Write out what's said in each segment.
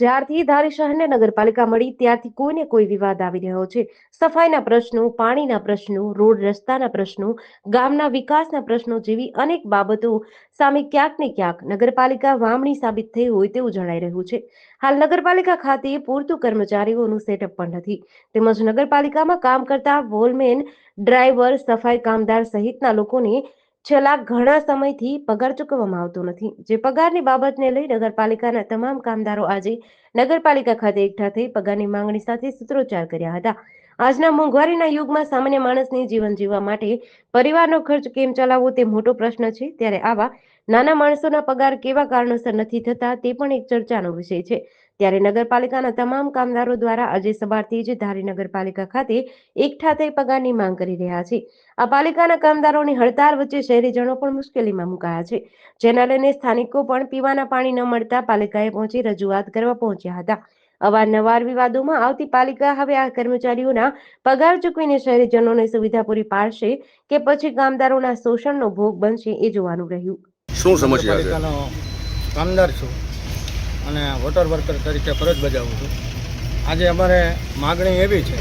જ્યારથી ધારી શહેરને નગરપાલિકા મળી, ત્યારથી કોઈને કોઈ વિવાદ આવી રહ્યો છે. સફાઈના પ્રશ્નો, પાણીના પ્રશ્નો, રોડ રસ્તાના પ્રશ્નો, ગામના વિકાસના પ્રશ્નો જેવી અનેક બાબતો સામે ક્યાંક ને ક્યાંક નગરપાલિકા વામણી સાબિત થઈ હોય તેવું જણાઈ રહ્યું છે. હાલ નગરપાલિકા ખાતે પૂરતું કર્મચારીઓનું સેટઅપ પણ નથી. તેમજ નગરપાલિકામાં કામ કરતા વોલમેન, ડ્રાઈવર, સફાઈ કામદાર સહિતના લોકોને છેલ્લા ઘણા સમયથી પગાર ચૂકવવામાં આવતો નથી. જે પગારની બાબતને લઈ નગરપાલિકાના તમામ કામદારો આજે નગરપાલિકા ખાતે એકઠા થઈ પગારની માંગણી સાથે સૂત્રોચ્ચાર કર્યા હતા. આજના મોંઘવારીના યુગમાં સામાન્ય માણસને જીવન જીવવા માટે પરિવારનો ખર્ચ કેમ ચલાવવો તે મોટો પ્રશ્ન છે. ત્યારે આવા નાના માણસોના પગાર કેવા કારણોસર નથી થતા તે પણ એક ચર્ચાનો વિષય છે. ત્યારે નગરપાલિકાના તમામ કામદારો દ્વારા આજે સવારથી જ ધારી નગરપાલિકા ખાતે એકઠા થઈ પગારની માંગ કરી રહ્યા છે. આ પાલિકાના કામદારોની હડતાળ વચ્ચે શહેરીજનો પણ મુશ્કેલીમાં મુકાયા છે. જેના લઈને સ્થાનિકો પણ પીવાના પાણી ન મળતા પાલિકાએ પહોંચી રજૂઆત કરવા પહોંચ્યા હતા. અવારનવાર વિવાદોમાં આવતી પાલિકા હવે આ કર્મચારીઓના પગાર ચૂકવીને શહેરીજનોને સુવિધા પૂરી પાડશે કે પછી કામદારોના શોષણનો ભોગ બનશે એ જોવાનું રહ્યું. શું સમસ્યા છે? કામદાર છું. અને વોટર વર્કર તરીકે ફરજ બજાવું છું. આજે અમારે માગણી એવી છે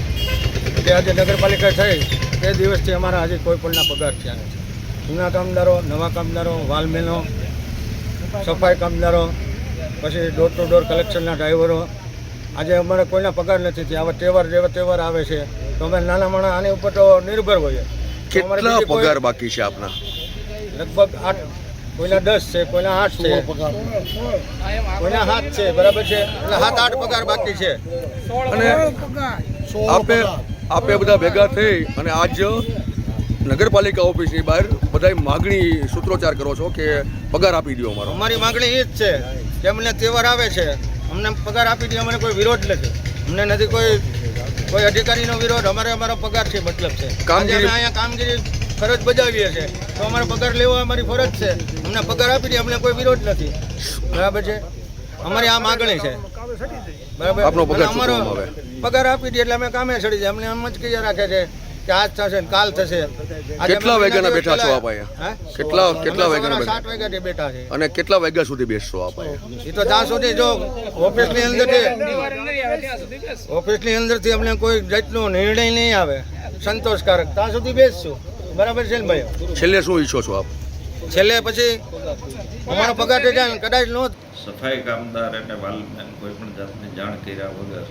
કે આજે નગરપાલિકા થઈ તે દિવસથી અમારા હજી કોઈ પણના પગાર થયા નથી. જૂના કામદારો નવા કામદારો વાલમેનો સફાઈ કામદારો પછી ડોર ટુ ડોર કલેક્શનના ડ્રાઈવરો આજે અમારે કોઈના પગાર નથી થયા. આવા તહેવાર જેવા તહેવાર આવે છે તો અમે નાના માણા આની ઉપર તો નિર્ભર હોઈએ. કેટલા પગાર બાકી છે આપના? લગભગ આઠ કોઈના દસ છે કોઈના આઠ છે. કોઈના હાથ છે બરાબર છે? એટલે સાત આઠ પગાર બાકી છે. અને આપે આપે બધા ભેગા થઈ અને આજ નગરપાલિકા ઓફિસની બહાર બધાય માગણી સૂત્રોચ્ચાર કરો છો કે પગાર આપી દો અમારો. અમારી માંગણી એ જ છે કે અમને તહેવાર આવે છે અમને પગાર આપી દે અમને કોઈ વિરોધ નથી. અમને નથી કોઈ કોઈ અધિકારીનો વિરોધ અમારે અમારો પગાર છે. મતલબ છે કામગીરી- અહીંયા કામગીરી ફરજ બજાવીએ છીએ. તો અમારે પગાર લેવો અમારી ફરજ છે. અમને પગાર આપી દે અમને કોઈ વિરોધ નથી. બરાબર છે? અમારી આ માગણી છે. બરાબર? અમારો પગાર આપી દે એટલે અમે કામે ચડી જાય. અમને એમ જ કહી રાખે છે કે આજ થશે ને કાલ થશે. કેટલા વાગ્યાના બેઠા છો આપ અહીંયા? કેટલા કેટલા વાગ્યા વાગ્યાના સાત વાગ્યાથી બેઠા છે અને કેટલા વાગ્યા સુધી બેસશો આપ એ તો ત્યાં સુધી જો ઓફિસની અંદરથી ઓફિસની અંદરથી અમને કોઈ જાતનો નિર્ણય નહીં આવે. સંતોષકારક. ત્યાં સુધી બેસશું. બરાબર છે ને ભાઈ? છેલ્લે શું ઈચ્છો છો આપ? છેલ્લે પછી અમારો પગાર થઈ જાય કદાચ નો સફાઈ કામદાર અને વાલમેન કોઈ પણ જાતની જાણ કર્યા વગર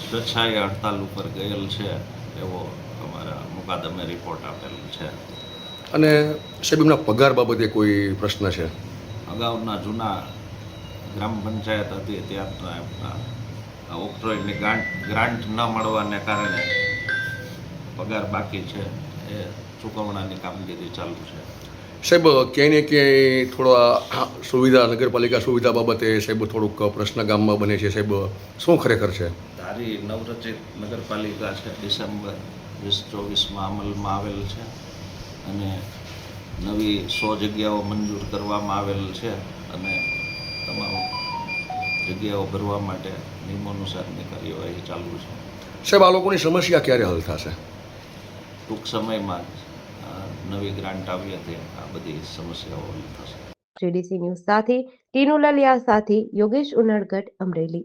સ્વેચ્છાએ હડતાલ ઉપર ગયેલ છે એવો અમારા મુકાદમે રિપોર્ટ આપેલ છે. અને સાહેબ એમના પગાર બાબતે કોઈ પ્રશ્ન છે? અગાઉના જૂના ગ્રામ પંચાયત હતી ત્યારના એમના ઓક્ટ્રોઇડની ગ્રાન્ટ ગ્રાન્ટ ન મળવાને કારણે પગાર બાકી છે. એ ચૂકવણાની કામગીરી ચાલુ છે. સાહેબ ક્યાંય ને ક્યાંય થોડા સુવિધા નગરપાલિકા સુવિધા બાબતે સાહેબ થોડુંક પ્રશ્ન ગામમાં બને છે. સાહેબ શું ખરેખર છે? ધારી નવરચિત નગરપાલિકા છે ડિસેમ્બર વીસ ચોવીસમાં અમલમાં આવેલ છે અને નવી સો જગ્યાઓ મંજૂર કરવામાં આવેલ છે અને તમામ જગ્યાઓ ભરવા માટે નિયમોનુસારની કાર્યવાહી ચાલુ છે. સાહેબ આ લોકોની સમસ્યા ક્યારે હલ થશે? ટૂંક સમયમાં જ નવી ગ્રાન્ટ આવી હતી. આ બધી સમસ્યાઓ હલ થશે. જેડીસી ન્યૂઝ સાથે ટીનુલાલિયા સાથે યોગેશ ઉનડગઢ અમરેલી.